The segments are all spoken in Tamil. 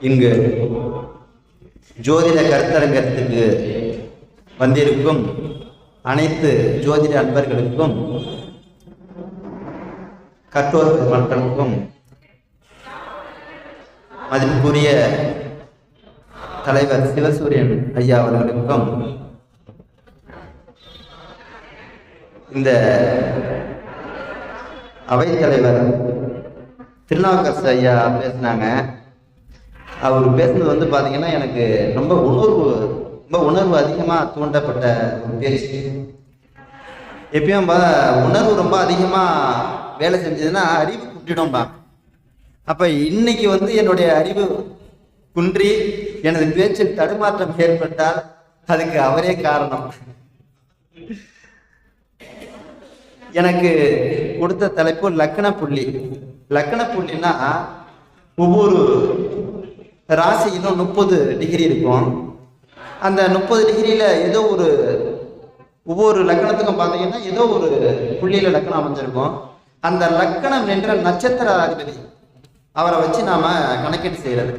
இங்கு ஜோதிட கருத்தரங்கத்துக்கு வந்திருக்கும் அனைத்து ஜோதிட அன்பர்களுக்கும் கற்றோர் பெருமக்களுக்கும் மதிப்புரிய தலைவர் சிவசூரியன் ஐயா அவர்களுக்கும் இந்த அவைத்தலைவர் திருநாவுக்கரசு ஐயா பேசினாங்க. அவர் பேசுனது வந்து பார்த்தீங்கன்னா எனக்கு ரொம்ப உணர்வு ரொம்ப உணர்வு அதிகமாக தூண்டப்பட்ட ஒரு பேச்சு. எப்பயும் பா உணர்வு ரொம்ப அதிகமாக வேலை செஞ்சதுன்னா அறிவு குன்றிடும்பா. அப்போ இன்னைக்கு வந்து என்னுடைய அறிவு குன்றி எனது பேச்சில் தடுமாற்றம் ஏற்பட்டால் அதுக்கு அவரே காரணம். எனக்கு கொடுத்த தலைப்பு லக்கண புள்ளி லக்கண புள்ளின்னா ஒவ்வொரு ராசி இன்னும் முப்பது டிகிரி இருக்கும். அந்த முப்பது டிகிரியில் ஏதோ ஒரு ஒவ்வொரு லக்கணத்துக்கும் பார்த்தீங்கன்னா ஏதோ ஒரு புள்ளியில் லக்கணம் அமைஞ்சிருக்கும். அந்த லக்கணம் நின்ற நட்சத்திர அதிபதி அவரை வச்சு நாம் கணக்கீடு செய்கிறது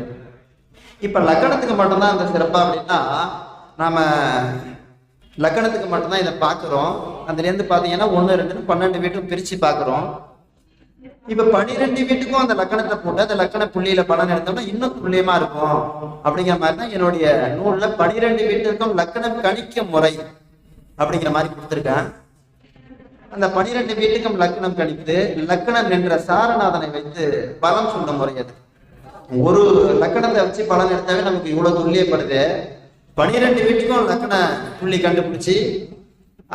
இப்போ லக்கணத்துக்கு மட்டும்தான் அந்த சிறப்பாக அப்படின்னா நாம் லக்கணத்துக்கு மட்டும்தான் இதை பார்க்குறோம். அதுலேருந்து பார்த்தீங்கன்னா ஒன்று ரெண்டுன்னு பன்னெண்டு வீட்டும் பிரித்து பார்க்குறோம். இப்ப பனிரெண்டு வீட்டுக்கும் அந்த லக்கணத்தை போட்டு அந்த லக்கண புள்ளியில பலன் எடுத்தோம்னா இன்னும் துல்லியமா இருக்கும். அப்படிங்கிற மாதிரி தான் என்னுடைய நூல்ல பனிரெண்டு வீட்டுக்கும் லக்கணம் கணிக்க முறை அப்படிங்கிற மாதிரி கொடுத்துருக்கேன். அந்த பனிரெண்டு வீட்டுக்கும் லக்கணம் கணித்து லக்கணம் என்ற சாரநாதனை வைத்து பலம் சொன்ன முறை அது. ஒரு லக்கணத்தை வச்சு பலன் எடுத்தாவே நமக்கு இவ்வளவு துல்லியப்படுது. பனிரெண்டு வீட்டுக்கும் லக்கண புள்ளி கண்டுபிடிச்சி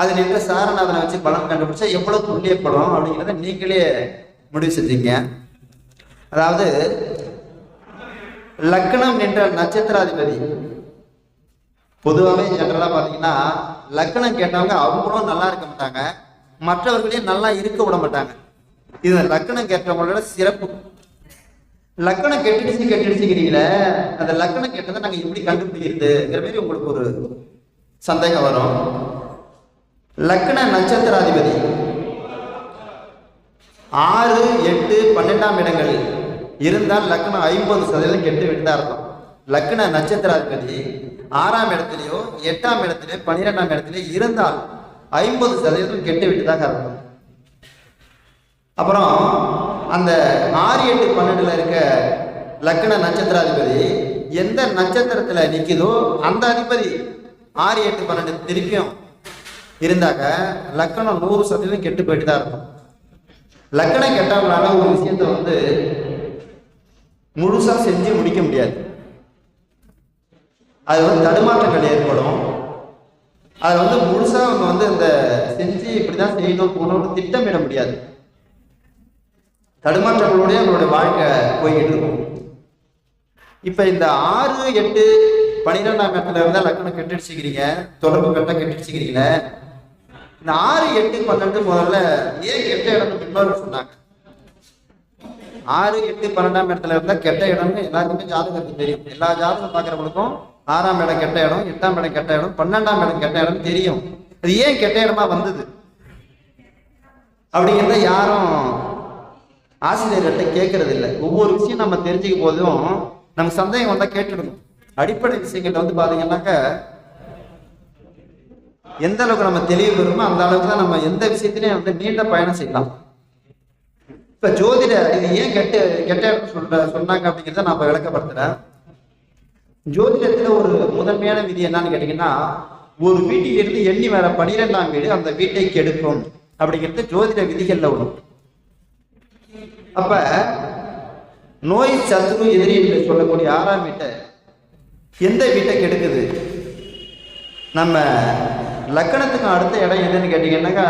அது நின்ற சாரநாதனை வச்சு பலன் கண்டுபிடிச்சா எவ்வளவு துல்லியப்படும் அப்படிங்கிறத நீங்களே முடிவு செஞ்சீங்க. அதாவது லக்னம் என்ற நட்சத்திராதிபதி. பொதுவாகவே ஜென்ரலாக பார்த்தீங்கன்னா லக்னம் கேட்டவங்க அவங்களும் நல்லா இருக்க மாட்டாங்க. மற்றவர்களையும் நல்லா இருக்க விட மாட்டாங்க. இது லக்னம் கேட்டவங்களோட சிறப்பு. லக்கணம் கெட்டுடுச்சு கெட்டுடுச்சுக்கிறீங்களே அந்த லக்கணம் கெட்டதை நாங்கள் எப்படி கண்டுபிடிக்கிறதுங்கிற மாதிரி உங்களுக்கு ஒரு சந்தேகம் வரும். லக்கண நட்சத்திராதிபதி. ஆறு எட்டு பன்னெண்டாம் இடங்களில் இருந்தால் லக்னம் ஐம்பது சதவீதம் கெட்டு விட்டு அர்த்தம். லக்ன நட்சத்திராதிபதி ஆறாம் இடத்துலையோ எட்டாம் இடத்துலயோ பன்னிரெண்டாம் இடத்துலயோ இருந்தால் ஐம்பது சதவீதம் கெட்டு விட்டுதாக அர்த்தம். அப்புறம் அந்த ஆறு எட்டு பன்னெண்டுல இருக்க லக்ன நட்சத்திராதிபதி எந்த நட்சத்திரத்துல நிற்கிதோ அந்த அதிபதி ஆறு எட்டு பன்னெண்டு திருப்பியும் இருந்தாக்க லக்கணம் நூறு சதவீதம் கெட்டு போயிட்டு தான் இருக்கும் லக்கணம் கெட்டவங்களால ஒரு விஷயத்த வந்து முழுசா செஞ்சு முடிக்க முடியாது. அது வந்து தடுமாற்றங்கள் ஏற்படும். அதை வந்து முழுசா அவங்க வந்து இந்த செஞ்சு இப்படிதான் செய்யணும் போகணும்னு திட்டமிட முடியாது. தடுமாற்றங்களோடய அவங்களுடைய வாழ்க்கை போய்கிட்டு இருக்கும். இப்போ இந்த ஆறு எட்டு பனிரெண்டாம் இடத்துல இருந்தால் லக்கணம் கெட்டுடுச்சுக்கிறீங்க. தொடர்பு கட்ட கெட்டுடுச்சுக்கிறீங்களே. இந்த ஆறு எட்டு பன்னெண்டு முதல்ல ஏன் கெட்ட இடம்னு முன்னோர் சொன்னாங்க. ஆறு எட்டு பன்னெண்டாம் இடத்துல இருந்தா கெட்ட இடம்னு எல்லாருக்குமே ஜாதகத்துக்கு தெரியும். எல்லா ஜாதகம் பாக்குறவங்களுக்கும் ஆறாம் இடம் கெட்ட இடம் எட்டாம் இடம் கெட்ட இடம் பன்னெண்டாம் இடம் கெட்ட இடம் தெரியும். அது ஏன் கெட்ட இடமா வந்தது? அப்படிங்கிறத யாரும் ஆசிரியர்கிட்ட கேட்கறது இல்லை ஒவ்வொரு விஷயம் நம்ம தெரிஞ்சுக்க போதும் நமக்கு சந்தேகம் வந்தா கேட்டுடணும் அடிப்படை விஷயங்கள்ட்ட வந்து பாத்தீங்கன்னாக்க எந்த அளவுக்கு நம்ம தெளிவு பெறுமோ அந்த அளவுக்கு தான் நம்ம எந்த விஷயத்திலையும் வந்து நீண்ட பயணம் செய்யலாம். இப்ப ஜோதிட இது ஏன் கெட்ட கெட்ட இடம்னு சொல்ற சொன்னாங்க அப்படிங்கிறத நான் இப்ப விளக்கப்படுத்துறேன். ஜோதிடத்துல ஒரு முதன்மையான விதி என்னன்னு கேட்டீங்கன்னா ஒரு வீட்டிலிருந்து எண்ணி வர பனிரெண்டாம் வீடு அந்த வீட்டை கெடுக்கும் அப்படிங்கிறது ஜோதிட விதிகள்ல வரும் அப்ப நோய் சத்துரு எதிரி என்று சொல்லக்கூடிய ஆறாம் வீட்டை எந்த வீட்டை கெடுக்குது? நம்ம லக்கணத்துக்கும் அடுத்த இடம் எதுன்னு கேட்டீங்கன்னாக்கா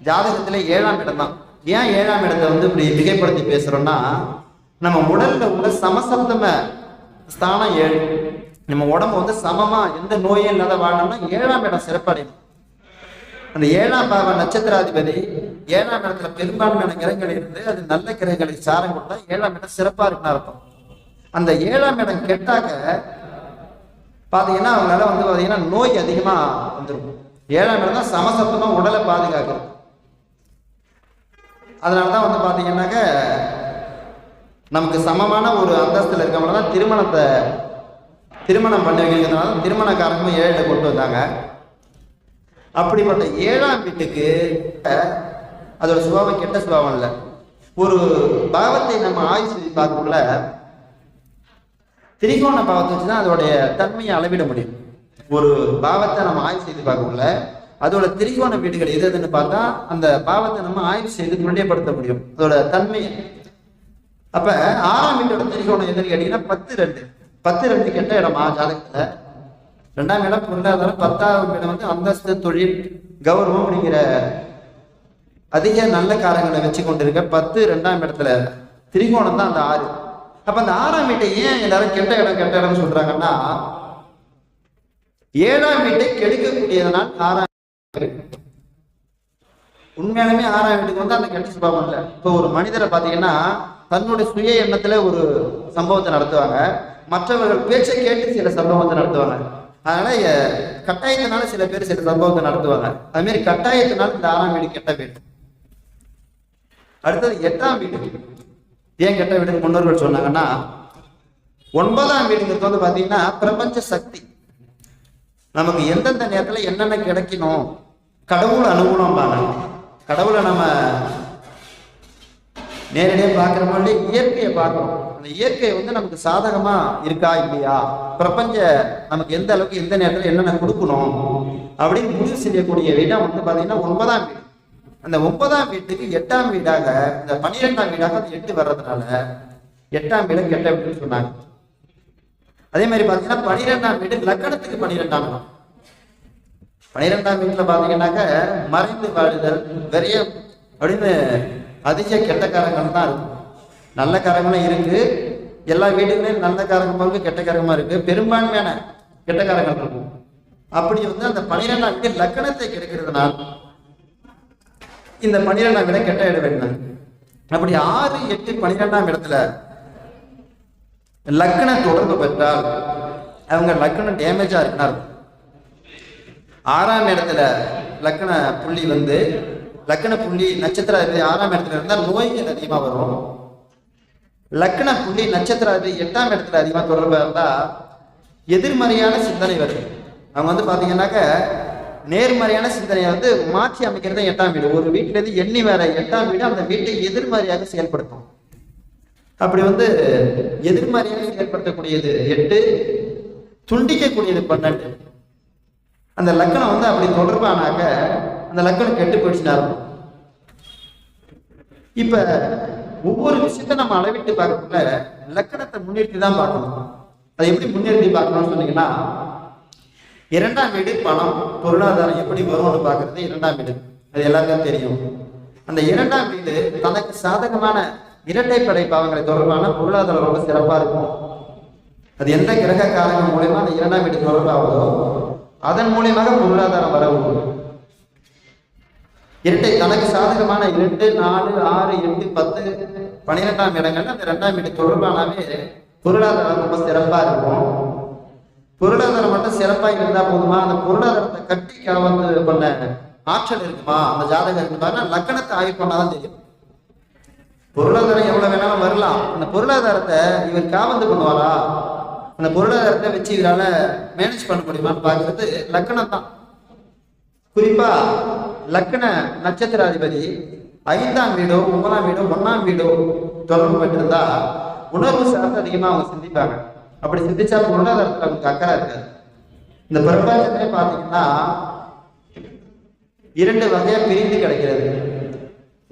ஜாதகத்துல ஏழாம் இடம் தான் ஏன் ஏழாம் இடத்தை வந்து இப்படி மிகைப்படுத்தி பேசுறோம்னா நம்ம உடல்ல உள்ள சமசப்தம ஸ்தானம் ஏழு. நம்ம உடம்பு வந்து சமமா எந்த நோயும் இல்லாத வாழணும்னா ஏழாம் இடம் சிறப்படையும் அந்த ஏழாம் பாவ நட்சத்திராதிபதி ஏழாம் இடத்துல பெரும்பான்மையான கிரகங்கள் இருந்து அது நல்ல கிரகங்களை சாரம் கொடுத்தா ஏழாம் இடம் சிறப்பா இருக்குன்னு அர்த்தம். அந்த ஏழாம் இடம் கெட்டாக்க பார்த்தீங்கன்னா அவங்களால வந்து பார்த்தீங்கன்னா நோய் அதிகமாக வந்துடும் ஏழாம் இடம் தான் சமசத்துவமாக உடலை பாதுகாக்கிறது அதனாலதான் வந்து பார்த்தீங்கன்னாக்க நமக்கு சமமான ஒரு அந்தஸ்தில் இருக்கவங்கள தான் திருமணத்தை திருமணம் பண்ணி வைக்கிறதுனால தான் திருமணக்காரங்களும் ஏழில் கொண்டு வந்தாங்க. அப்படிப்பட்ட ஏழாம் வீட்டுக்கு அதோட சுபாவம் கெட்ட சுபாவம் இல்லை. ஒரு பாவத்தை நம்ம ஆய்வு செய்து பார்க்கக்குள்ள திரிகோண பாவத்தை வச்சு தான் அதோடைய தன்மையை அளவிட முடியும். ஒரு பாவத்தை நம்ம ஆய்வு செய்து பார்க்கல அதோட திரிகோண வீடுகள் எது எதுன்னு பார்த்தா அந்த பாவத்தை நம்ம ஆய்வு செய்து துல்லியப்படுத்த முடியும். அதோட தன்மையை அப்ப ஆறாம் வீட்டோட திரிகோணம் எதுன்னு கேட்டீங்கன்னா பத்து ரெண்டு. பத்து ரெண்டு கெட்ட இடமா ஜாதகத்துல. ரெண்டாம் இடம் பொருளாதாரம் பத்தாவது இடம் வந்து அந்தஸ்து தொழில் கௌரவம் அப்படிங்கிற அதிக நல்ல காரங்களை வச்சு கொண்டிருக்க பத்து ரெண்டாம் இடத்துல திரிகோணம் தான் அந்த ஆறு. அப்ப அந்த ஆறாம் வீட்டை ஏன் எல்லாரும் கெட்ட இடம் கெட்ட இடம்னு சொல்றாங்கன்னா ஏழாம் வீட்டை கெடுக்கக்கூடியதனால் ஆறாம் உண்மையாலுமே ஆறாம் வீட்டுக்கு வந்து அந்த கெட்ட சுபாவம் இல்லை. இப்போ ஒரு மனிதரை பார்த்தீங்கன்னா தன்னுடைய சுய எண்ணத்துல ஒரு சம்பவத்தை நடத்துவாங்க. மற்றவர்கள் பேச்சை கேட்டு சில சம்பவத்தை நடத்துவாங்க. அதனால கட்டாயத்தினால சில பேர் சில சம்பவத்தை நடத்துவாங்க. அது மாதிரி கட்டாயத்தினால இந்த ஆறாம் வீடு கெட்ட வீடு. அடுத்தது எட்டாம் வீடு. ஏன் கெட்ட வீடு முன்னோர்கள் சொன்னாங்கன்னா ஒன்பதாம் வீடுங்கிறது வந்து பார்த்தீங்கன்னா பிரபஞ்ச சக்தி. நமக்கு எந்தெந்த நேரத்துல என்னென்ன கிடைக்கணும் கடவுள் அனுகூலம்பாங்க. கடவுளை நம்ம நேரடியாக பார்க்குற மாதிரி இயற்கையை பார்க்கணும் அந்த இயற்கை வந்து நமக்கு சாதகமா இருக்கா இல்லையா? பிரபஞ்ச நமக்கு எந்த அளவுக்கு எந்த நேரத்தில் என்னென்ன கொடுக்கணும் அப்படின்னு முடிவு செய்யக்கூடிய இடம் வந்து பார்த்தீங்கன்னா ஒன்பதாம் வீடு. அந்த ஒன்பதாம் வீட்டுக்கு எட்டாம் வீடாக இந்த பன்னிரெண்டாம் வீடாக அந்த எட்டு வர்றதுனால எட்டாம் வீடு கெட்ட வீடுன்னு சொன்னாங்க. அதே மாதிரி பார்த்தீங்கன்னா பன்னிரெண்டாம் வீடு லக்கணத்துக்கு பன்னிரெண்டாம் இடம் பன்னிரெண்டாம் வீட்டுல பாத்தீங்கன்னாக்க மறைந்து வாழுதல் வெறிய அப்படின்னு அதிக கெட்ட காரங்கள் தான் இருக்கும். நல்ல காரங்களும் இருக்கு. எல்லா வீடுகளையும் நல்ல காரங்கமாக இருக்கு கெட்ட காரகமா இருக்கு. பெரும்பான்மையான கெட்ட காரங்கள் இருக்கும். அப்படி வந்து அந்த பன்னிரெண்டாம் வீடு லக்கணத்தை கெடுக்கிறதுனால இந்த பனிரெண்டாம் இடம் கெட்ட இடம் வேண்டாம் அப்படி ஆறு எட்டு பனிரெண்டாம் இடத்துல லக்ன தொடர்பு பெற்றால் அவங்க லக்னம் டேமேஜா இருக்குன்னு ஆறாம் இடத்துல லக்கண புள்ளி வந்து லக்கண புள்ளி நட்சத்திர ஆறாம் இடத்துல இருந்தால் நோய்கள் அதிகமா வரும். லக்கண புள்ளி நட்சத்திர எட்டாம் இடத்துல அதிகமா தொடர்பாக இருந்தா எதிர்மறையான சிந்தனை வருது. அவங்க வந்து பாத்தீங்கன்னாக்க நேர்மறையான சிந்தனையை வந்து மாற்றி அமைக்கிறது எட்டாம் வீடு. ஒரு வீட்டுல இருந்து எண்ணி வேற எட்டாம் வீடு அந்த வீட்டை எதிர்மறையாக செயல்படுத்தும். அப்படி வந்து எதிர்மறையாக செயல்படுத்தக்கூடியது எட்டு துண்டிக்கக்கூடியது பன்னெண்டு. அந்த லக்கணம் வந்து அப்படி தொடர்பானாக்க அந்த லக்கணம் கெட்டு போயிடுச்சுன்னா இருக்கும் இப்ப ஒவ்வொரு விஷயத்த நம்ம அளவிட்டு பார்க்கக்குள்ள லக்கணத்தை முன்னிறுத்தி தான் பார்க்கணும். அதை எப்படி முன்னிறுத்தி பார்க்கணும்னு சொன்னீங்கன்னா இரண்டாம் வீடு பணம் பொருளாதாரம் எப்படி வரும்னு பார்க்கறது இரண்டாம் வீடு. அது எல்லாருக்கும் தெரியும். அந்த இரண்டாம் வீடு தனக்கு சாதகமான இரட்டைப்படை பாவங்களை தொடர்பான பொருளாதாரம் ரொம்ப சிறப்பா இருக்கும். அது எந்த கிரக காரங்கள் மூலயமா அந்த இரண்டாம் வீடு தொடர்பாகுதோ அதன் மூலியமாக பொருளாதாரம் வரவும். இரட்டை தனக்கு சாதகமான இரண்டு நாலு ஆறு எட்டு பத்து பன்னிரெண்டாம் இடங்கள்ல அந்த இரண்டாம் வீடு தொடர்பானாவே பொருளாதாரம் ரொம்ப சிறப்பா இருக்கும். பொருளாதாரம் மட்டும் சிறப்பாக இருந்தா போதுமா? அந்த பொருளாதாரத்தை கட்டி காவந்து பண்ண ஆற்றல் இருக்குமா? அந்த ஜாதகம் இருக்குமா லக்கணத்தை ஆய்வு பண்ணாதான் தெரியும். பொருளாதாரம் எவ்வளவு வேணாலும் வரலாம். அந்த பொருளாதாரத்தை இவர் காவந்து பண்ணுவாரா? அந்த பொருளாதாரத்தை வச்சு இவரால மேனேஜ் பண்ண முடியுமான்னு பார்க்கறது லக்கணம் தான் குறிப்பா லக்கண நட்சத்திராதிபதி ஐந்தாம் வீடோ ஒன்பதாம் வீடோ ஒன்னாம் வீடோ தொடர்பு பெற்றிருந்தா உணர்வு சார்ந்து அதிகமா அவங்க சிந்திப்பாங்க. அப்படி சிந்திச்சா பொருளாதாரத்தில் நமக்கு அக்கறை இருக்காது. இந்த பிரபஞ்சமே பார்த்தீங்கன்னா இரண்டு வகையா பிரிந்து கிடைக்கிறது.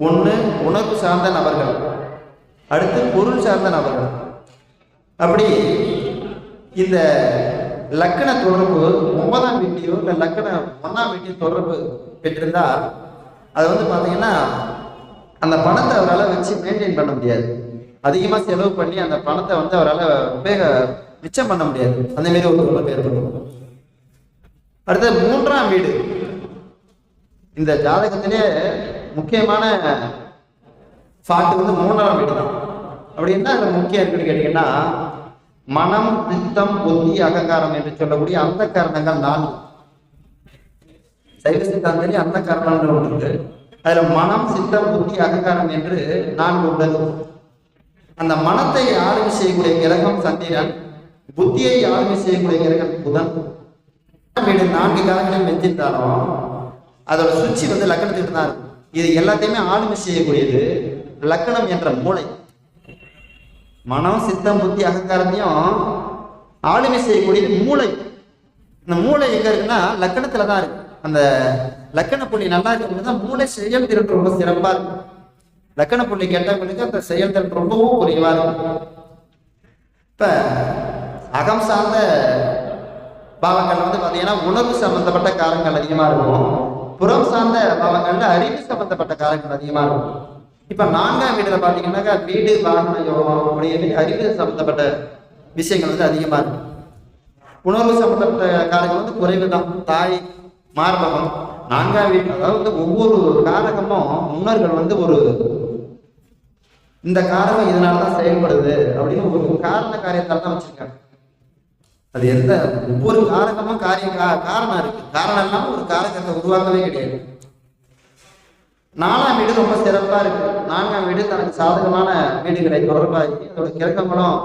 ஒன்று உணர்வு சார்ந்த நபர்கள். அடுத்து பொருள் சார்ந்த நபர்கள். அப்படி இந்த லக்கண தொடர்பு ஒன்பதாம் வீட்டையோ இல்லை லக்கண ஒன்றாம் வீட்டையோ தொடர்பு பெற்றிருந்தா அது வந்து பார்த்தீங்கன்னா அந்த பணத்தை அவரால் வச்சு மெயின்டைன் பண்ண முடியாது. அதிகமாக செலவு பண்ணி அந்த பணத்தை வந்து அவரால் உபயோக மிச்சம் பண்ண முடியாது. அந்த மாரி ஒரு தொடர்பு ஏற்படும். அடுத்த மூன்றாம் வீடு. இந்த ஜாதகத்திலே முக்கியமான ஃபாட்டு வந்து மூன்றாம் வீடு தான். அப்படி என்ன அதுல முக்கியம் இருக்குன்னு கேட்டீங்கன்னா மனம் சித்தம் புத்தி அகங்காரம் என்று சொல்லக்கூடிய அந்த காரணங்கள் நான்கு. சைவ சித்தாந்தத்திலே அந்த காரணங்கள் ஒன்று இருக்கு. அதுல மனம் சித்தம் புத்தி அகங்காரம் என்று நான்கு உள்ளது. அந்த மனத்தை ஆளுமை செய்யக்கூடிய கிரகம் சந்திரன் புத்தியை ஆளுமை செய்யக்கூடிய கிரகம் புதன். வீடு நான்கு காலங்களையும் வெஞ்சிருந்தாலும் அதோட சுச்சி வந்து லக்கணத்துக்கு தான் இருக்கும். இது எல்லாத்தையுமே ஆளுமை செய்யக்கூடியது லக்கணம் என்ற மூளை. மனம் சித்தம் புத்தி அகங்காரத்தையும் ஆளுமை செய்யக்கூடியது மூளை. இந்த மூளை எங்க இருக்குன்னா லக்கணத்துல தான் இருக்கு. அந்த லக்கண புள்ளி நல்லா இருக்கிறவங்க தான் மூளை செயல்திறன் ரொம்ப சிறப்பா இருக்கும். லக்கண புள்ளி கேட்டவங்களுக்கு அந்த செயல்திறன் ரொம்பவும் குறைவாக இருக்கும். இப்ப அகம் சார்ந்த பாவங்கள் வந்து பாத்தீங்கன்னா உணர்வு சம்பந்தப்பட்ட காரங்கள் அதிகமா இருக்கும். புறம் சார்ந்த பாவங்கள்ல அறிவு சம்பந்தப்பட்ட காரங்கள் அதிகமா இருக்கும். இப்ப நான்காம் வீடுல பாத்தீங்கன்னாக்கா வீடு வாகன யோகம் அப்படின்னு அறிவு சம்பந்தப்பட்ட விஷயங்கள் வந்து அதிகமா இருக்கும். உணர்வு சம்பந்தப்பட்ட காரங்கள் வந்து குறைவு தான் தாய் மார்பகம் நான்காம் வீடு அதாவது வந்து ஒவ்வொரு காரகமும் முன்னோர்கள் வந்து ஒரு இந்த காரணம் இதனால தான் செயல்படுது அப்படின்னு ஒரு காரண காரியத்தால தான் வச்சிருக்காங்க. அது எந்த ஒவ்வொரு காரகமும் காரியம் கா- காரணம் இருக்கு. காரணம் இல்லாம ஒரு காரகத்தை உருவாக்கவே கிடையாது. நாலாம் வீடு ரொம்ப சிறப்பா இருக்கு. நான்காம் வீடு தனக்கு சாதகமான வீடுகளை தொடர்பாகி அதோட கிழக்கங்களும்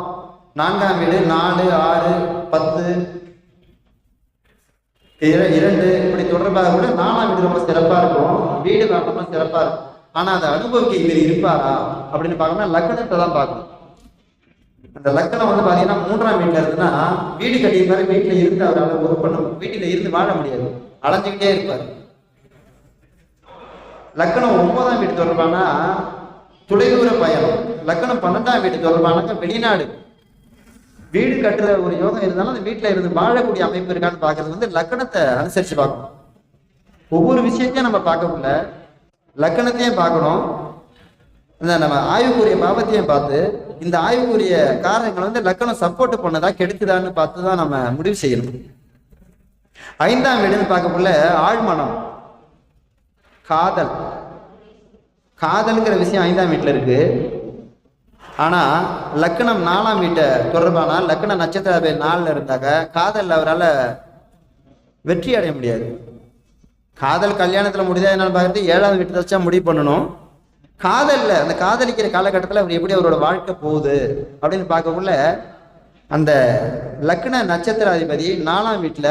நான்காம் வீடு நாலு ஆறு பத்து இரண்டு இப்படி தொடர்பாக கூட நாலாம் வீடு ரொம்ப சிறப்பா இருக்கும். வீடு ரொம்ப சிறப்பா இருக்கும். ஆனா அதை அனுபவிக்க இவர் இருப்பாரா அப்படின்னு பார்க்கணும்னா லக்கணத்தை தான் பார்க்கணும். அந்த லக்கணம் வந்து பாத்தீங்கன்னா மூன்றாம் வீட்டுல இருக்குன்னா வீடு கட்டிய மாதிரி வீட்டுல இருந்து அவரால் ஒரு பண்ண வீட்டுல இருந்து வாழ முடியாது. அலைஞ்சுக்கிட்டே இருப்பார். லக்கணம் ஒன்பதாம் வீடு தொடர்பானா தொலைதூர பயணம். லக்கணம் பன்னெண்டாம் வீடு தொடர்பானாக்க வெளிநாடு. வீடு கட்டுற ஒரு யோகம் இருந்தாலும் அந்த வீட்டுல இருந்து வாழக்கூடிய அமைப்பு இருக்கான்னு பாக்குறது வந்து லக்கணத்தை அனுசரிச்சு பார்க்கணும். ஒவ்வொரு விஷயத்தையும் நம்ம பார்க்கக்குள்ள லக்கணத்தையும் பார்க்கணும். இந்த நம்ம ஆய்வுக்குரிய பாவத்தையும் பார்த்து இந்த ஆய்வுக்குரிய காரணங்கள் வந்து லக்கணம் சப்போர்ட் பண்ணதா கெடுக்குதான்னு பார்த்து தான் நம்ம முடிவு செய்யணும். ஐந்தாம் வீடுன்னு பார்க்கக்குள்ள ஆழ்மனம் காதல். காதல்ங்கிற விஷயம் ஐந்தாம் வீட்டில் இருக்கு. ஆனா லக்கணம் நாலாம் வீட்டை தொடர்பானா லக்கண நட்சத்திர நாளில் இருந்தாக்க காதலில் அவரால் வெற்றி அடைய முடியாது. காதல் கல்யாணத்துல முடிதா என்னன்னு பார்க்கறது ஏழாவது வீட்டு வச்சா முடிவு பண்ணணும். காதல்ல அந்த காதலிக்கிற காலகட்டத்தில் அவர் எப்படி அவரோட வாழ்க்கை போகுது அப்படின்னு பார்க்கக்குள்ள அந்த லக்ன நட்சத்திர அதிபதி நாலாம் வீட்டில்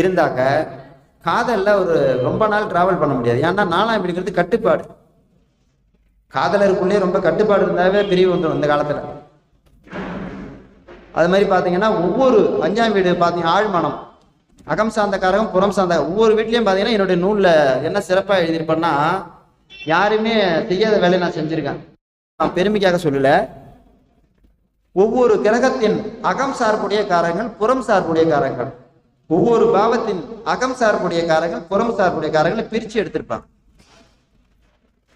இருந்தாக்க காதல்ல ஒரு ரொம்ப நாள் டிராவல் பண்ண முடியாது. ஏன்னா நாலாம் வீடுங்கிறது கட்டுப்பாடு. காதலருக்குள்ளே ரொம்ப கட்டுப்பாடு இருந்தாவே பிரிவு வந்துடும் இந்த காலத்துல. அது மாதிரி பார்த்தீங்கன்னா ஒவ்வொரு அஞ்சாம் வீடு பார்த்தீங்க ஆழ்மனம். அகம் சார்ந்த காரகம் புறம் சார்ந்த ஒவ்வொரு வீட்லயும் பார்த்தீங்கன்னா என்னுடைய நூல்ல என்ன சிறப்பாக எழுதியிருப்பேன்னா யாருமே செய்யாத வேலையை நான் செஞ்சிருக்கேன். நான் பெருமைக்காக சொல்லல. ஒவ்வொரு கிரகத்தின் அகம் சார்புடைய காரங்கள் புறம் சார்புடைய காரங்கள் ஒவ்வொரு பாவத்தின் அகம் சார்புடைய காரங்கள் புறம் சார்புடைய காரங்களை பிரிச்சு எடுத்திருப்பாங்க.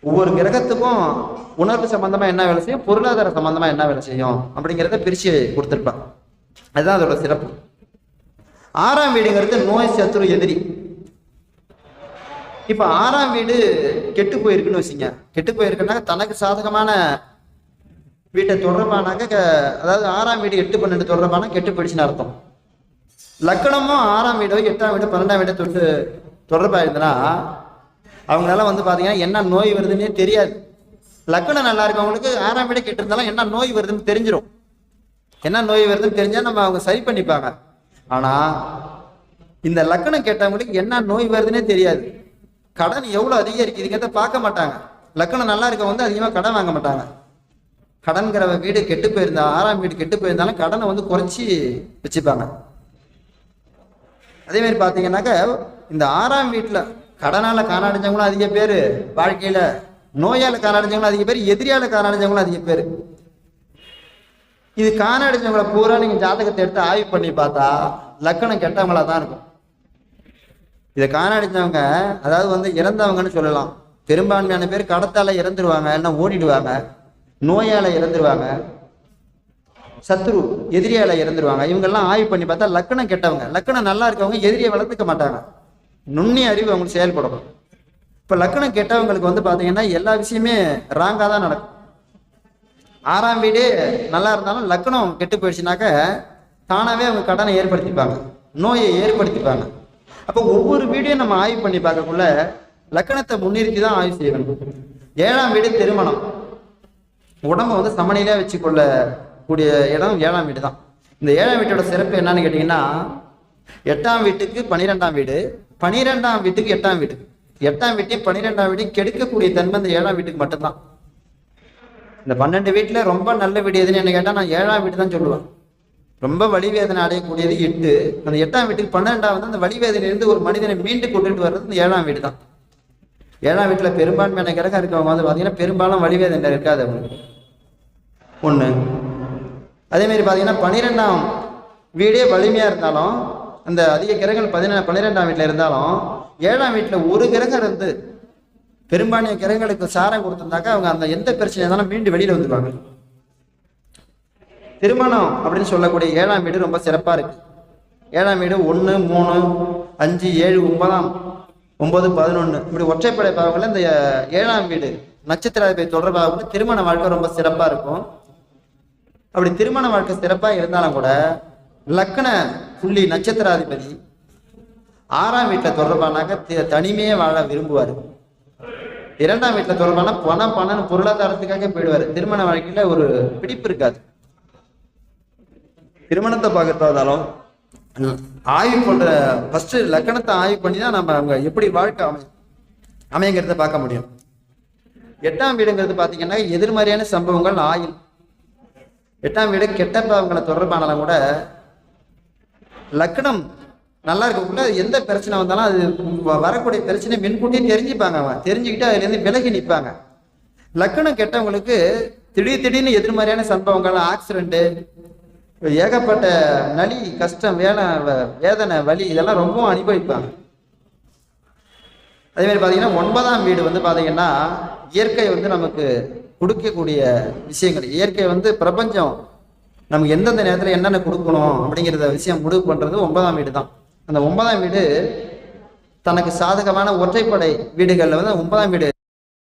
ஒவ்வொரு கிரகத்துக்கும் உணர்வு சம்பந்தமா என்ன வேலை செய்யும் பொருளாதார சம்பந்தமா என்ன வேலை செய்யும் அப்படிங்கிறத பிரிச்சு கொடுத்துருப்பான் அதுதான் அதோட சிறப்பு. ஆறாம் வீடுங்கிறது நோய் சத்துரு எதிரி. இப்ப ஆறாம் வீடு கெட்டு போயிருக்குன்னு வச்சுங்க. கெட்டு போயிருக்குன்னா தனக்கு சாதகமான வீட்டை தொடர்பானாக்க அதாவது ஆறாம் வீடு எட்டு பன்னெண்டு தொடர்பான கெட்டு போயிடுச்சுன்னு அர்த்தம். லக்கணமும் ஆறாம் வீடோ எட்டாம் வீடு பன்னெண்டாம் வீடோ தொட்டு தொடர்பாக இருந்ததுன்னா அவங்களால வந்து பார்த்தீங்கன்னா என்ன நோய் வருதுன்னே தெரியாது. லக்கணம் நல்லா இருக்கவங்களுக்கு ஆறாம் வீடு கெட்டு இருந்தாலும் என்ன நோய் வருதுன்னு தெரிஞ்சிடும் என்ன நோய் வருதுன்னு தெரிஞ்சால் நம்ம அவங்க சரி பண்ணிப்பாங்க. ஆனா இந்த லக்கணம் கேட்டவங்களுக்கு என்ன நோய் வருதுன்னே தெரியாது. கடன் எவ்வளவு அதிகரிக்குதுங்கிறத பார்க்க மாட்டாங்க. லக்கணம் நல்லா இருக்க வந்து அதிகமா கடன் வாங்க மாட்டாங்க. கடன்கிற வீடு கெட்டு போயிருந்தா ஆறாம் வீடு கெட்டு போயிருந்தாலும் கடனை வந்து குறைச்சி வச்சுப்பாங்க. அதே மாதிரி பார்த்தீங்கன்னாக்க இந்த ஆறாம் வீட்டில் கடனால காணடைஞ்சவங்களும் அதிக பேர் வாழ்க்கையில நோயால காணடைஞ்சவங்களும் அதிக பேர் எதிரியால காணடைஞ்சவங்களும் அதிக பேர். இது காண அடிச்சவங்களை பூரா நீங்க ஜாதகத்தை எடுத்து ஆய்வு பண்ணி பார்த்தா லக்கணம் கெட்டவங்களா தான் இருக்கும். இதை காணடைஞ்சவங்க அதாவது வந்து இறந்தவங்கன்னு சொல்லலாம். பெரும்பான்மையான பேர் கடத்தால இறந்துருவாங்க இல்லைன்னா ஓடிடுவாங்க. நோயால இறந்துருவாங்க. சத்ரு எதிரியால இறந்துருவாங்க. இவங்கெல்லாம் ஆய்வு பண்ணி பார்த்தா லக்கணம் கெட்டவங்க. லக்கணம் நல்லா இருக்கவங்க எதிரியை வளர்த்துக்க மாட்டாங்க. நுண்ணி அறிவு அவங்களுக்கு செயல்படும் இப்ப லக்கணம் கெட்டவங்களுக்கு வந்து பாத்தீங்கன்னா எல்லா விஷயமே ராங்கா தான் நடக்கும். ஆறாம் வீடு நல்லா இருந்தாலும் லக்கணம் கெட்டு போயிடுச்சுனாக்க தானாகவே அவங்க கடனை ஏற்படுத்திப்பாங்க. நோயை ஏற்படுத்திப்பாங்க. அப்போ ஒவ்வொரு வீடையும் நம்ம ஆய்வு பண்ணி பார்க்கக்குள்ள லக்கணத்தை முன்னிறுத்தி தான் ஆய்வு செய்ய வேண்டும். ஏழாம் வீடு திருமணம். உடம்பை வந்து சமநிலையாக வச்சுக்கொள்ளக்கூடிய இடம் ஏழாம் வீடு தான். இந்த ஏழாம் வீட்டோட சிறப்பு என்னன்னு கேட்டிங்கன்னா எட்டாம் வீட்டுக்கு பன்னிரெண்டாம் வீடு பனிரெண்டாம் வீட்டுக்கு எட்டாம் வீடு. எட்டாம் வீட்டையும் பன்னிரெண்டாம் வீட்டையும் கெடுக்கக்கூடிய தன்மை இந்த ஏழாம் வீட்டுக்கு மட்டும்தான். இந்த பன்னெண்டு வீட்டில் ரொம்ப நல்ல வீடு எதுன்னு என்ன கேட்டால் நான் ஏழாம் வீடு தான் சொல்லுவேன். ரொம்ப வலிவேதனை அடையக்கூடியது எட்டு. அந்த எட்டாம் வீட்டுக்கு பன்னெண்டாவது அந்த வலிவேதனையிலிருந்து ஒரு மனிதனை மீண்டு கொண்டுட்டு வர்றது இந்த ஏழாம் வீடு தான். ஏழாம் வீட்டில் பெரும்பான்மையான கிரகம் இருக்கவங்க வந்து பார்த்தீங்கன்னா பெரும்பாலும் வலிவேதனை இருக்காது அவங்களுக்கு. ஒன்று அதே மாதிரி பன்னிரெண்டாம் வீடே வலிமையாக இருந்தாலும் அந்த அதிக கிரகங்கள் பதினே பன்னிரெண்டாம் வீட்டில் இருந்தாலும் ஏழாம் வீட்டில் ஒரு கிரகம் இருந்து பெரும்பான்மைய கிரகங்களுக்கு சாரம் கொடுத்திருந்தாக்கா அவங்க அந்த எந்த பிரச்சனை இருந்தாலும் மீண்டு வெளியில வந்துருவாங்க. திருமணம் அப்படின்னு சொல்லக்கூடிய ஏழாம் வீடு ரொம்ப சிறப்பா இருக்கு. ஏழாம் வீடு ஒன்று மூணு அஞ்சு ஏழு ஒன்பதாம் ஒன்பது பதினொன்று இப்படி ஒற்றைப்படை பாவங்கள இந்த ஏழாம் வீடு நட்சத்திராதிபதி தொடர்பாக திருமண வாழ்க்கை ரொம்ப சிறப்பா இருக்கும். அப்படி திருமண வாழ்க்கை சிறப்பா இருந்தாலும் கூட லக்ன புள்ளி நட்சத்திராதிபதி ஆறாம் வீட்டில் தொடர்பானாக்க தனிமையே வாழ விரும்புவார். இரண்டாம் வீட்டுல தொடர்பான பணம் பணம் பொருளாதாரத்துக்காக போயிடுவாரு. திருமண வாழ்க்கையில ஒரு பிடிப்பு இருக்காது. திருமணத்தை பார்க்கறதாலும் ஆய்வு பண்ற ஃபர்ஸ்ட் லக்கணத்தை ஆய்வு பண்ணி தான் நம்ம அவங்க எப்படி வாழ்க்கை அமை அமையங்கிறத பார்க்க முடியும். எட்டாம் வீடுங்கிறது பார்த்தீங்கன்னா எதிர்மறையான சம்பவங்கள் ஆயுள். எட்டாம் வீடு கெட்ட பாவங்களை தொடர்பானாலும் கூட லக்னம் நல்லா இருக்கக்குள்ள எந்த பிரச்சனை வந்தாலும் அது வரக்கூடிய பிரச்சனை முன்கூட்டியே தெரிஞ்சுப்பாங்க அவன் தெரிஞ்சுக்கிட்டு அதுலேருந்து விலகி நிற்பாங்க. லக்கணம் கெட்டவங்களுக்கு திடீர் திடீர்னு எதிர்மறையான சம்பவங்கள் ஆக்சிடென்ட்டு ஏகப்பட்ட நலி கஷ்டம் வேலை வ- வேதனை வலி இதெல்லாம் ரொம்பவும் அனுபவிப்பாங்க. அதே மாதிரி பார்த்தீங்கன்னா ஒன்பதாம் வீடு வந்து பார்த்தீங்கன்னா இயற்கை வந்து நமக்கு கொடுக்கக்கூடிய விஷயங்கள். இயற்கை வந்து பிரபஞ்சம். நமக்கு எந்தெந்த நேரத்தில் என்னென்ன கொடுக்கணும் அப்படிங்கிறத விஷயம் முடிவு பண்ணுறது ஒன்பதாம் வீடு தான் அந்த ஒன்பதாம் வீடு தனக்கு சாதகமான ஒற்றைப்படை வீடுகளில் வந்து ஒன்பதாம் வீடு.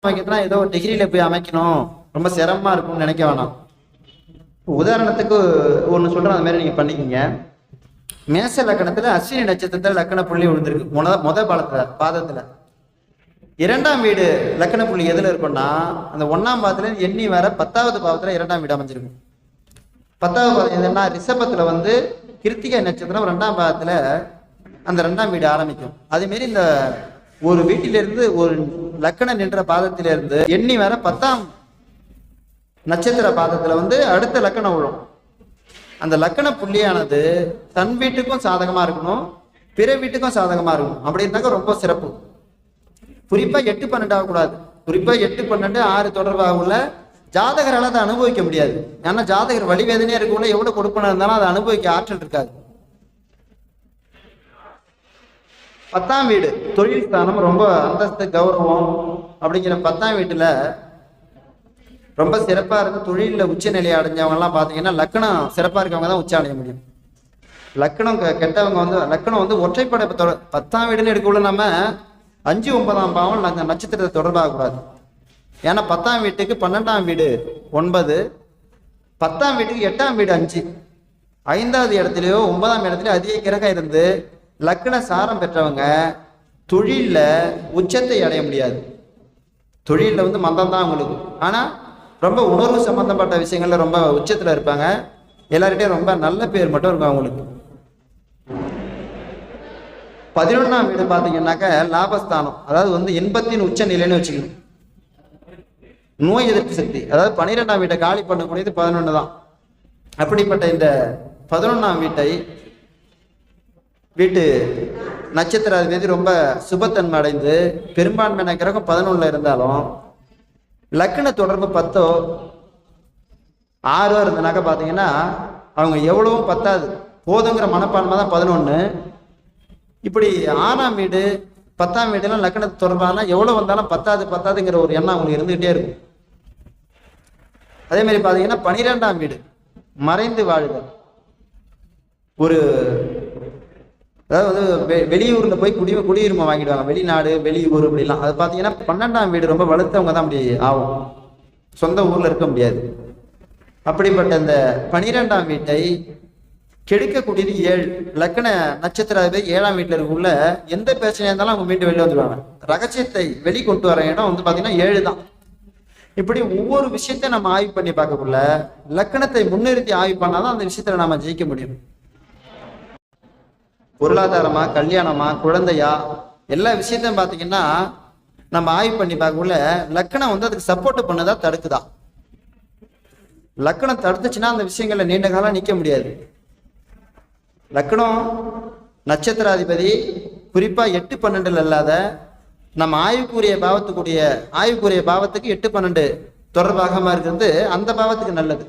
அமைக்கிறதுனா ஏதோ டிகிரியில் போய் அமைக்கணும். ரொம்ப சிரமமாக இருக்கும்னு நினைக்க வேணாம். உதாரணத்துக்கு ஒன்று சொல்கிறேன் அந்த மாதிரி நீங்கள் பண்ணிக்கங்க. மேச லக்கணத்தில் அஸ்வினி நட்சத்திரத்தில் லக்கண புள்ளி விழுந்திருக்கு. முத முத பாலத்தில் பாதத்தில். இரண்டாம் வீடு லக்கண புள்ளி எதுல இருக்கும்னா அந்த ஒன்றாம் பாதத்துல எண்ணி வர பத்தாவது பாவத்துல இரண்டாம் வீடு அமைஞ்சிருக்கும் பத்தாவது பாதம் என்னன்னா ரிஷபத்துல வந்து கிருத்திகை நட்சத்திரம் ரெண்டாம் பாவத்துல அந்த ரெண்டாம் வீடு ஆரம்பிக்கும். அதேமாரி இந்த ஒரு வீட்டிலிருந்து ஒரு லக்கணம் நின்ற பாதத்திலிருந்து எண்ணி வர பத்தாம் நட்சத்திர பாதத்துல வந்து அடுத்த லக்கணம் விழும் அந்த லக்கண புள்ளியானது தன் வீட்டுக்கும் சாதகமா இருக்கணும் பிற வீட்டுக்கும் சாதகமா இருக்கணும். அப்படி இருந்தாக்க ரொம்ப சிறப்பு. குறிப்பா எட்டு பன்னெண்டு ஆகக்கூடாது. குறிப்பா எட்டு பன்னெண்டு ஆறு தொடர்பாக உள்ள ஜாதகரால் அதை அனுபவிக்க முடியாது. ஏன்னா ஜாதகர் வழிவேதனையா இருக்கக்குள்ள எவ்வளவு கொடுப்பன இருந்தாலும் அதை அனுபவிக்க ஆற்றல் இருக்காது. பத்தாம் வீடு. தொழில் ஸ்தானம் ரொம்ப அந்தஸ்து கௌரவம் அப்படிங்கிற பத்தாம் வீட்டில் ரொம்ப சிறப்பாக இருந்து தொழிலில் உச்ச நிலையை அடைஞ்சவங்கலாம் பார்த்தீங்கன்னா லக்கணம் லக்னம் சிறப்பா இருக்கவங்க தான் உச்ச அடைய முடியும் லக்னம் கெட்டவங்க வந்து லக்னம் வந்து ஒற்றைப்படை தொட- பத்தாம் வீடுன்னு எடுக்கக்குள்ள நம்ம அஞ்சு ஒன்பதாம் பாவம் நாங்கள் நட்சத்திரத்தை தொடர்பாகக்கூடாது. ஏன்னா பத்தாம் வீட்டுக்கு பன்னெண்டாம் வீடு ஒன்பது பத்தாம் வீட்டுக்கு எட்டாம் வீடு அஞ்சு. ஐந்தாவது இடத்துலையோ ஒன்பதாம் இடத்துலையோ அதிக கிரகம் இருந்து லக்ன சாரம் பெற்றவங்க தொழிலில் உச்சத்தை அடைய முடியாது. தொழிலில் வந்து மந்தம் தான் அவங்களுக்கு. ஆனால் ரொம்ப உணர்வு சம்மந்தப்பட்ட விஷயங்களில் ரொம்ப உச்சத்தில் இருப்பாங்க. எல்லார்கிட்டையும் ரொம்ப நல்ல பேர் மட்டும் இருக்கும் அவங்களுக்கு. பதினொன்றாம் வீடு பார்த்தீங்கன்னாக்க லாபஸ்தானம். அதாவது வந்து இன்பத்தின் உச்ச நிலைன்னு வச்சுக்கணும். நோய் எதிர்ப்பு சக்தி. அதாவது பன்னிரெண்டாம் வீட்டை காலி பண்ணக்கூடியது பதினொன்று தான். அப்படிப்பட்ட இந்த பதினொன்றாம் வீட்டை வீட்டு நட்சத்திர அதிபதி ரொம்ப சுபத்தன்மை அடைந்து பெரும்பான்மையான கிரகம் பதினொன்னுல இருந்தாலும் லக்ன தொடர்பு பத்தோ ஆறோ இருந்தனாக்க பார்த்தீங்கன்னா அவங்க எவ்வளவும் பத்தாது. போதுங்கிற மனப்பான்மை தான் பதினொன்று இப்படி ஆறாம் வீடு பத்தாம் வீடுலாம் லக்னத்து தொடர்பான எவ்வளோ வந்தாலும் பத்தாது பத்தாதுங்கிற ஒரு எண்ணம் அவங்களுக்கு இருந்துகிட்டே இருக்கும். அதே மாதிரி பார்த்தீங்கன்னா பனிரெண்டாம் வீடு மறைந்து வாழுதல். ஒரு அதாவது வந்து வெளியூரில் வெளியூர்ல போய் குடி குடியுரிமை வாங்கிடுவாங்க. வெளிநாடு வெளியூர் அப்படிலாம் அது பார்த்தீங்கன்னா பன்னெண்டாம் வீடு ரொம்ப வலுத்தவங்க தான் அப்படி ஆகும். சொந்த ஊர்ல இருக்க முடியாது. அப்படிப்பட்ட இந்த பனிரெண்டாம் வீட்டை கெடுக்கக்கூடியது ஏழு. லக்கண நட்சத்திராதிபதி ஏழாம் வீட்டில் இருக்குள்ள எந்த பிரச்சனையாக இருந்தாலும் அவங்க மீண்டும் வெளியே வந்துடுவாங்க ரகசியத்தை வெளி கொண்டு வர இடம் வந்து பார்த்தீங்கன்னா ஏழு தான். இப்படி ஒவ்வொரு விஷயத்தையும் நம்ம ஆய்வு பண்ணி பார்க்கக்குள்ள லக்கணத்தை முன்னிறுத்தி ஆய்வு பண்ணாதான் அந்த விஷயத்துல நாம ஜெயிக்க முடியும். பொருளாதாரமா கல்யாணமா குழந்தையா எல்லா விஷயத்தையும் பார்த்தீங்கன்னா நம்ம ஆய்வு பண்ணி பார்க்கக்குள்ள லக்கணம் வந்து அதுக்கு சப்போர்ட் பண்ணதா தடுக்குதா? லக்கணம் தடுத்துச்சுன்னா அந்த விஷயங்கள்ல நீண்ட காலம் நிற்க முடியாது. லக்கணம் நட்சத்திராதிபதி குறிப்பா எட்டு பன்னெண்டுல இல்லாத நம்ம ஆய்வுக்குரிய பாவத்துக்குரிய ஆய்வுக்குரிய பாவத்துக்கு எட்டு பன்னெண்டு தொடர்பாகமா இருக்கிறது அந்த பாவத்துக்கு நல்லது.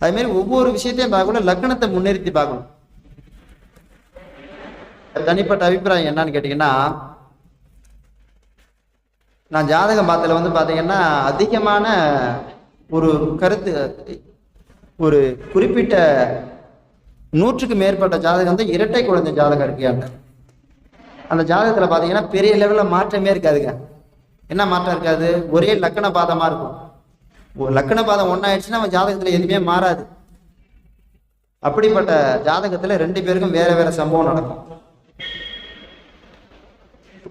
அதே மாதிரி ஒவ்வொரு விஷயத்தையும் பார்க்கணும் லக்கணத்தை முன்னிறுத்தி பார்க்கணும். தனிப்பட்ட அபிப்பிராயம் என்னன்னு கேட்டீங்கன்னா நான் ஜாதகம் பார்த்ததுல வந்து பாத்தீங்கன்னா அதிகமான ஒரு கருத்து ஒரு குறிப்பிட்ட நூற்றுக்கு மேற்பட்ட ஜாதகம் வந்து இரட்டை குழந்தை ஜாதகம் இருக்கு அந்த ஜாதகத்துல பாத்தீங்கன்னா பெரிய லெவல்ல மாற்றமே இருக்காதுங்க. என்ன மாற்றம் இருக்காது? ஒரே லக்கண பாதமா இருக்கும். ஒரு லக்கண பாதம் ஒன்னாயிடுச்சுன்னா அவன் ஜாதகத்துல எதுவுமே மாறாது. அப்படிப்பட்ட ஜாதகத்துல ரெண்டு பேருக்கும் வேற வேற சம்பவம் நடக்கும்.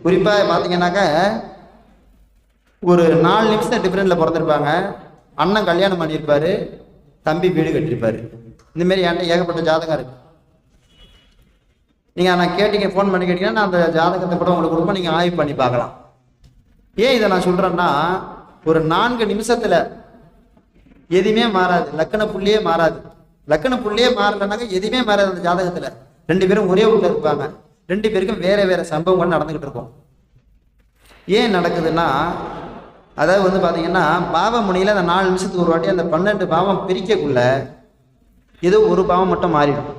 குறிப்பாக பார்த்தீங்கன்னாக்க ஒரு நாலு நிமிஷம் டிஃப்ரெண்ட்டில் பிறந்திருப்பாங்க. அண்ணன் கல்யாணம் பண்ணியிருப்பார். தம்பி வீடு கட்டியிருப்பாரு. இந்தமாரி என்கிட்ட ஏகப்பட்ட ஜாதகம் இருக்குது நீங்கள் நான் கேட்டீங்க ஃபோன் பண்ணி கேட்டிங்கன்னா நான் அந்த ஜாதகத்தை கூட உங்களுக்கு கொடுப்போம் நீங்கள் ஆய்வு பண்ணி பார்க்கலாம். ஏன் இதை நான் சொல்கிறேன்னா ஒரு நான்கு நிமிஷத்தில் எதுவுமே மாறாது. லக்கண புள்ளியே மாறாது. லக்கண புள்ளியே மாறலைனாக்க எதுவுமே மாறாது அந்த ஜாதகத்தில். ரெண்டு பேரும் ஒரே வீட்டில் இருப்பாங்க. ரெண்டு பேருக்கும் வேற வேற சம்பவங்கள் நடந்துகிட்டு இருக்கும். ஏன் நடக்குதுன்னா அதாவது வந்து பார்த்தீங்கன்னா பாவ முனையில அந்த நாலு நிமிஷத்துக்கு ஒரு வாட்டி அந்த பன்னெண்டு பாவம் பிரிக்கக்குள்ள ஏதோ ஒரு பாவம் மட்டும் மாறிடும்.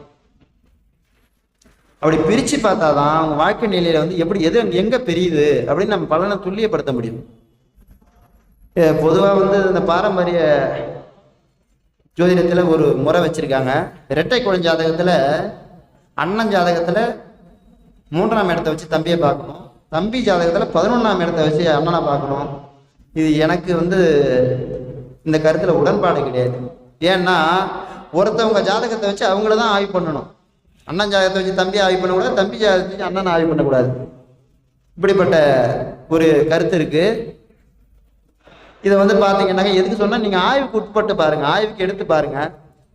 அப்படி பிரித்து பார்த்தா தான் அவங்க வாழ்க்கை நிலையில வந்து எப்படி எது எங்கே பெரியுது அப்படின்னு நம்ம பலனை துல்லியப்படுத்த முடியும். பொதுவாக வந்து இந்த பாரம்பரிய ஜோதிடத்தில் ஒரு முறை வச்சிருக்காங்க. இரட்டை குழந்தை ஜாதகத்தில் அண்ணன் ஜாதகத்தில் மூன்றாம் இடத்த வச்சு தம்பியை பார்க்கணும். தம்பி ஜாதகத்துல பதினொன்றாம் இடத்த வச்சு அண்ணனை பார்க்கணும். இது எனக்கு வந்து இந்த கருத்துல உடன்பாடு கிடையாது. ஏன்னா ஒருத்தவங்க ஜாதகத்தை வச்சு அவங்கள தான் ஆய்வு பண்ணணும். அண்ணன் ஜாதகத்தை வச்சு தம்பி ஆய்வு பண்ணக்கூடாது தம்பி ஜாதகத்தை வச்சு அண்ணனை ஆய்வு பண்ணக்கூடாது. இப்படிப்பட்ட ஒரு கருத்து இருக்கு. இதை வந்து பார்த்தீங்கன்னாக்க எதுக்கு சொன்னால் நீங்கள் ஆய்வுக்கு உட்பட்டு பாருங்க. ஆய்வுக்கு எடுத்து பாருங்க.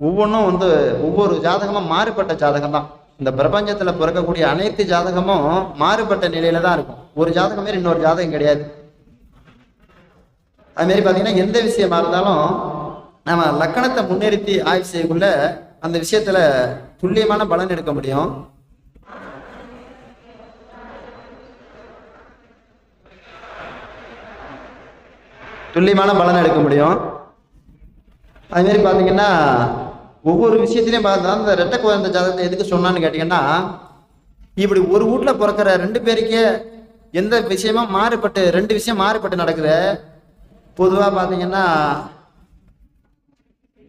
ஒவ்வொன்றும் வந்து ஒவ்வொரு ஜாதகமாக மாறுபட்ட ஜாதகம் தான் இந்த பிரபஞ்சத்துல பிறக்கக்கூடிய அனைத்து ஜாதகமும் மாறுபட்ட நிலையில தான் இருக்கும். ஒரு ஜாதகம் இன்னொரு ஜாதகம் கிடையாது. அது மாதிரி பார்த்தீங்கன்னா எந்த விஷயமா இருந்தாலும் நம்ம லக்கணத்தை முன்னிறுத்தி ஆய்வு செய்யக்குள்ள அந்த விஷயத்துல துல்லியமான பலன் எடுக்க முடியும். துல்லியமான பலன் எடுக்க முடியும். அது மாதிரி பார்த்தீங்கன்னா ஒவ்வொரு விஷயத்திலையும் பார்த்தா அந்த ரெட்டை குழந்தை ஜாதகத்தை எதுக்கு சொன்னான்னு கேட்டிங்கன்னா இப்படி ஒரு வீட்டில் பிறக்கிற ரெண்டு பேருக்கே எந்த விஷயமும் மாறுபட்டு ரெண்டு விஷயம் மாறுபட்டு நடக்குது பொதுவாக பார்த்தீங்கன்னா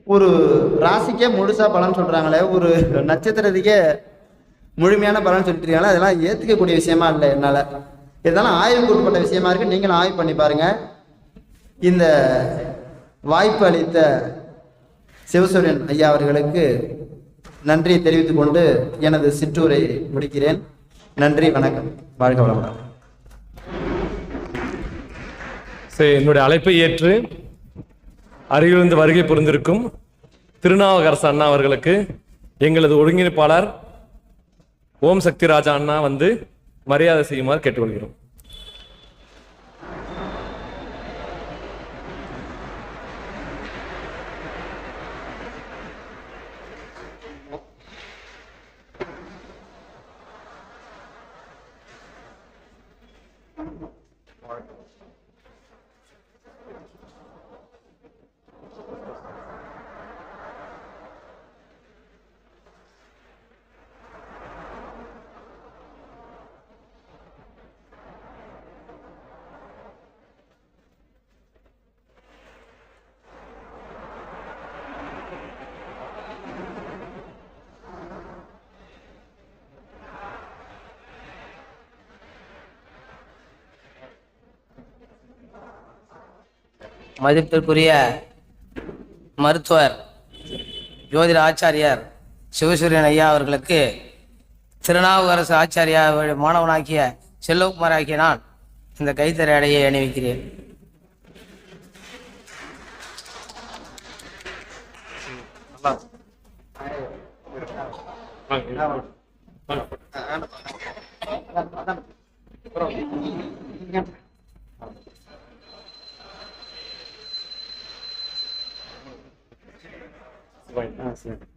ஒரு ராசிக்கே முழுசா பலன் சொல்றாங்களே ஒரு நட்சத்திரத்துக்கே முழுமையான பலன் சொல்லிட்டு இருக்காங்களே அதெல்லாம் ஏற்றுக்கக்கூடிய விஷயமா இல்லை என்னால். இதெல்லாம் ஆய்வுக்கு உட்பட்ட விஷயமா இருக்கு நீங்களும் ஆய்வு பண்ணி பாருங்க. இந்த வாய்ப்பு அளித்த சிவசூரியன் ஐயா அவர்களுக்கு நன்றியை தெரிவித்துக் கொண்டு எனது சிற்றூரை முடிக்கிறேன். நன்றி வணக்கம். வாழ்க வளமுடன். சரி என்னுடைய அழைப்பை ஏற்று அருகிலிருந்து வருகை புரிந்திருக்கும் திருநாவுக்கரசு அண்ணா அவர்களுக்கு எங்களது ஒருங்கிணைப்பாளர் ஓம் சக்தி ராஜா அண்ணா வந்து மரியாதை செய்யுமாறு கேட்டுக்கொள்கிறோம். மதிப்பிற்குரிய மருத்துவர் ஜோதிட ஆச்சாரியார் சிவசூரியன் ஐயா அவர்களுக்கு திருநாவுக்கரசு ஆச்சாரியா மாணவனாக்கிய செல்வகுமார் ஆகிய நான் இந்த கைத்தறி அடையை அணிவிக்கிறேன் நல்லா வாங்க.